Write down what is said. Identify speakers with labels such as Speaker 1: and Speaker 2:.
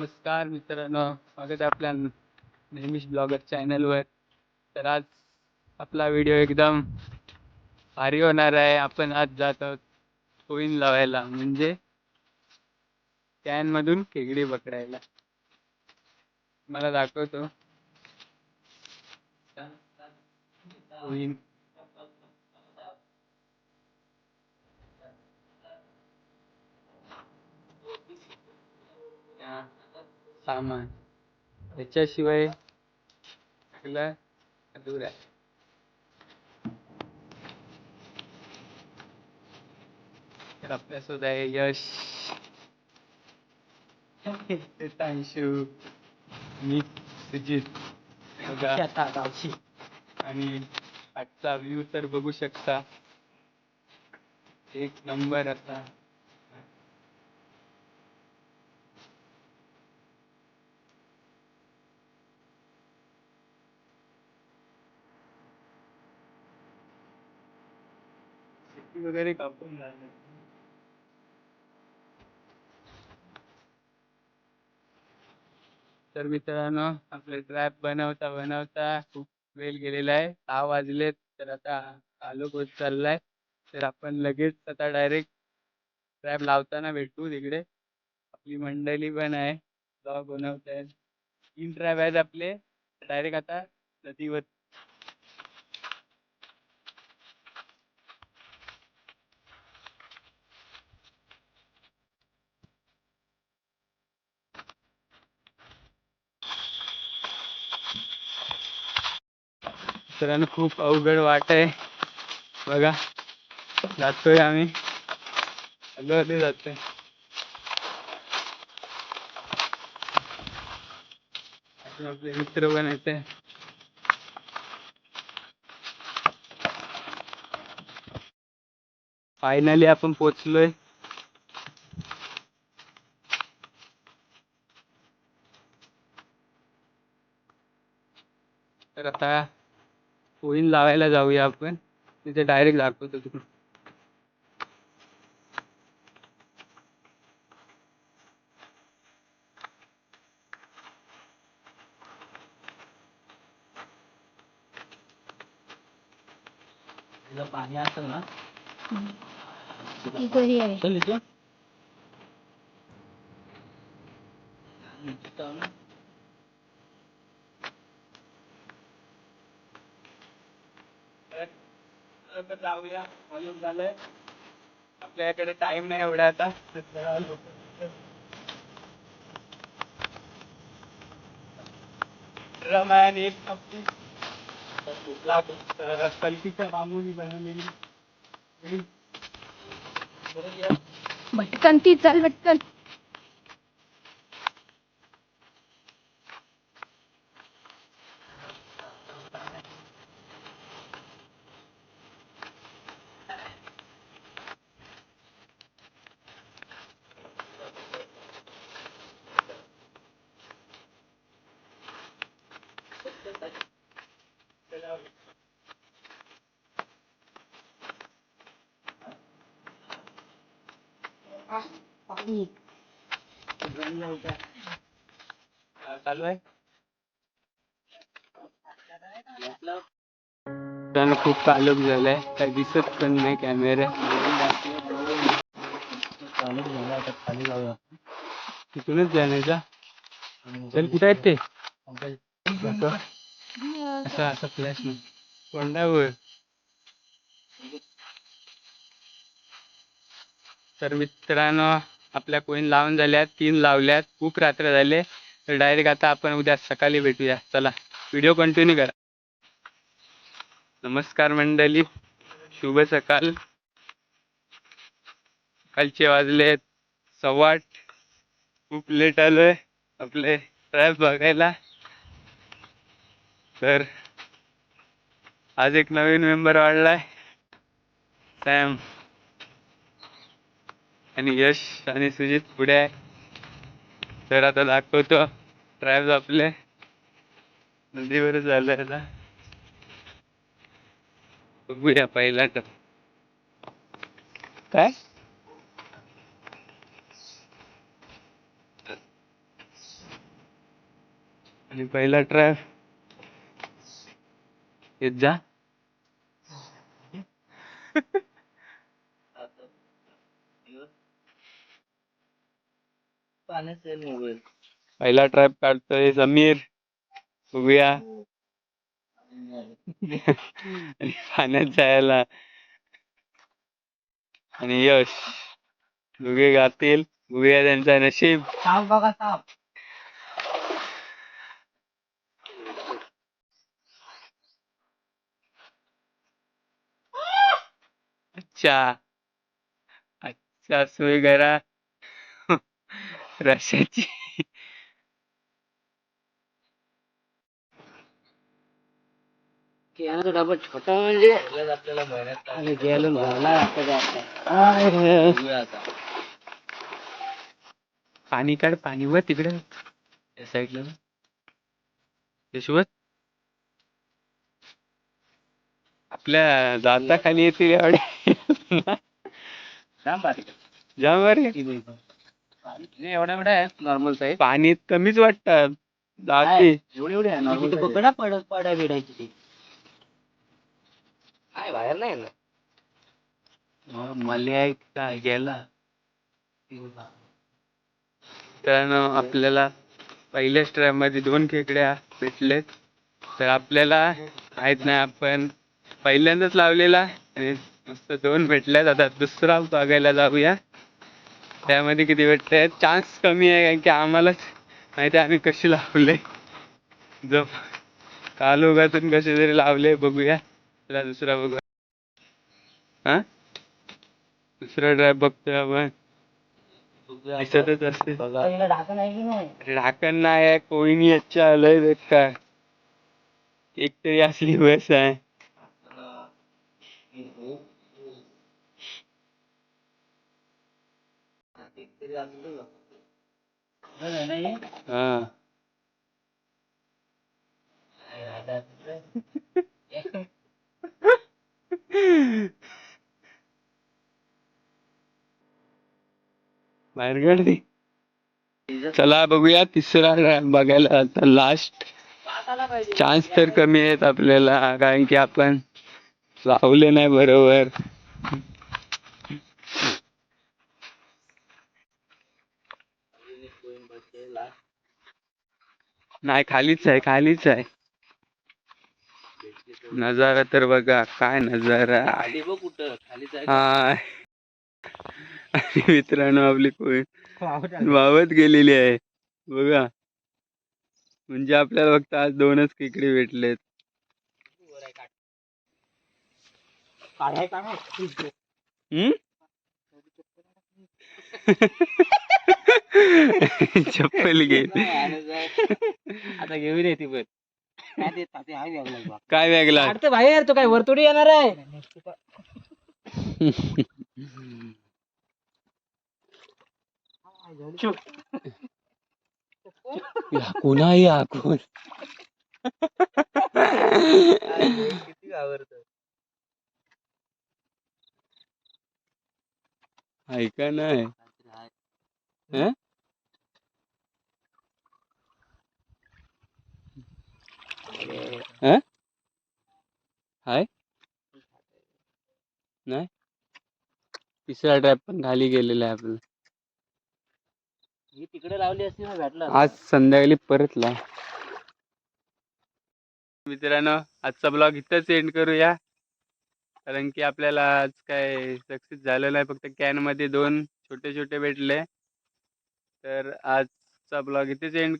Speaker 1: नमस्कार मित्रांनो स्वागत आहे आपल्या नेहमीच ब्लॉगर चॅनलवर. तर आज आपला व्हिडिओ एकदम भारी होणार आहे. आपण आज जात आहोत कोईन लावायला म्हणजे कॅनमधून खेगडी पकडायला. मला दाखवतो. कोईन हा, सामान याच्याशिवाय आपला अधुरा. आहे तर आपल्यासोबत आहे यश. तांशू मी सुजित. बघा. आणि आजचा व्ह्यू तर बघू शकता. एक नंबर आता. वगैरे कापून झालं. तर मित्रांनो आपले ट्रॅप बनवता बनवता खूप वेळ गेलेला आहे. सहा वाजलेत तर आता आलोक होत चाललाय. तर आपण लगेच आता डायरेक्ट ट्रॅप लावताना भेटू तिकडे. आपली मंडळी पण आहे. ब्लॉग बनवत आहेत तीन ट्रॅप आहेत आपले. डायरेक्ट आता नदीवर मित्रांनो खूप अवघड वाट आहे. बघा जातोय आम्ही. हॅलो जातोय. आपले मित्र पण येते फायनली आपण पोचलोय तर आता कोईन लावायला जाऊया आपण. तिथे डायरेक्ट दाखवतो तिकडून
Speaker 2: पाणी असेल ना?
Speaker 1: जाऊया. मालूम झालंय. आपल्याकडे टाइम नाही एवढा आता. तर एक बांबूनी बनवलेली.
Speaker 3: भटकन ती चल भटकन पाणी
Speaker 1: चालू आहे त्यानं खूप कालक झालाय काही दिसत पण नाही कॅमेरा
Speaker 2: चालत झालं आता खाली जाऊया
Speaker 1: तिथूनच जाण्याचा चल कुठे आहेत ते असं असं फ्लॅश कोंडावर तर मित्रांनो आपल्या कोईन लावून झाल्यात तीन लावल्यात खूप रात्र झाले. तर डायरेक्ट आता आपण उद्या सकाळी भेटूया. चला व्हिडिओ कंटिन्यू करा. नमस्कार मंडळी शुभ सकाळ. सकाळचे वाजले सव्वा आठ. खूप लेट आलोय आपले ट्रॅप बघायला. तर आज एक नवीन मेंबर वाढलाय. सॅम आणि यश आणि सुजित पुढे आहे. तर आता दाखवतो. ट्रॅव्ह आपले. नदीवर झालंय आता बघूया पहिला तर काय? आणि पहिला ट्राय येत जा. पहिला ट्रॅप काढतोय समीर. बघूया. आणि पाण्यात जायला. आणि यश. दोघे गातील. बघूया त्यांचा नशीब.
Speaker 2: साप बघा साप
Speaker 1: अच्छा. अच्छा सोय करा. रश्याची
Speaker 2: केळाचा डबा छोटा म्हणजे. आपल्याला गेलो
Speaker 1: पाणी काढ पाणी वर तिकडे. साईडला यशवंत. आपल्या दाता खाली येतील एवढे.
Speaker 2: जाम बारीक
Speaker 1: जाम बरे
Speaker 2: एवढा एवढा आहे नॉर्मल साईज
Speaker 1: पाणी कमीच वाटतात दाते
Speaker 2: एवढी एवढी आहे नॉर्मल पकडा पडत पडा बिडायची ती. काय बाहेर नाही ना
Speaker 1: मले आहे का गेला तर आपल्याला पहिल्याच ट्रॅपमध्ये दोन खेकड्या भेटलेत. तर आपल्याला माहीत नाही आपण पहिल्यांदाच लावलेला आणि मस्त दोन भेटल्यात. आता दुसरा बघायला जाऊया. त्यामध्ये किती भेटते चान्स कमी आहे कारण की आम्हालाच माहिती आहे आम्ही कशी लावले. जम कालोगातून कसे तरी लावले बघूया. चला दुसरा बघूया हां? दुसरा ड्राय बघतोय आपण. दिसतच असते
Speaker 2: ढाकण नाही
Speaker 1: नाही आहे कोणी अच्छा आलंय काय? एक तरी असली बस आहे. हा. बाहेर काढ चला बघूया तिसरा round बघायला. आता लास्ट चान्स तर कमी आहेत आपल्याला कारण की आपण लावले नाही बरोबर. नाही खालीच आहे खालीच आहे. नजारा तर बघा काय नजारा.
Speaker 2: खाली बघ कुठं खाली जाय
Speaker 1: हा आणि मित्रांनो आपली कोण वावत गेलेली आहे. बघा. म्हणजे आपल्याला फक्त आज दोनच खेकडे भेटलेत. हम्म? चप्पल गेली
Speaker 2: आता घेऊन येते पण. काय ते ताते हाय वेगळा
Speaker 1: काय वेगळा
Speaker 2: काढते बाहेर तो काय वरतोडी येणार आहे?
Speaker 1: कोणा
Speaker 2: किती आवडत
Speaker 1: ऐका नाही हं? हं? हाय नाही तिसरा ट्रॅप पण खाली गेलेला आहे आपला
Speaker 2: ही तिकडे लावली असती ना भेटला
Speaker 1: आज संध्याकाळी परतला मित्रांनो आजचा ब्लॉग इथंच एंड करूया. कारण की आपल्याला आज काय सक्सेस झालं नाही फक्त कॅनमध्ये दोन छोटे छोटे भेटले. तर आजचा ब्लॉग इथेच एंड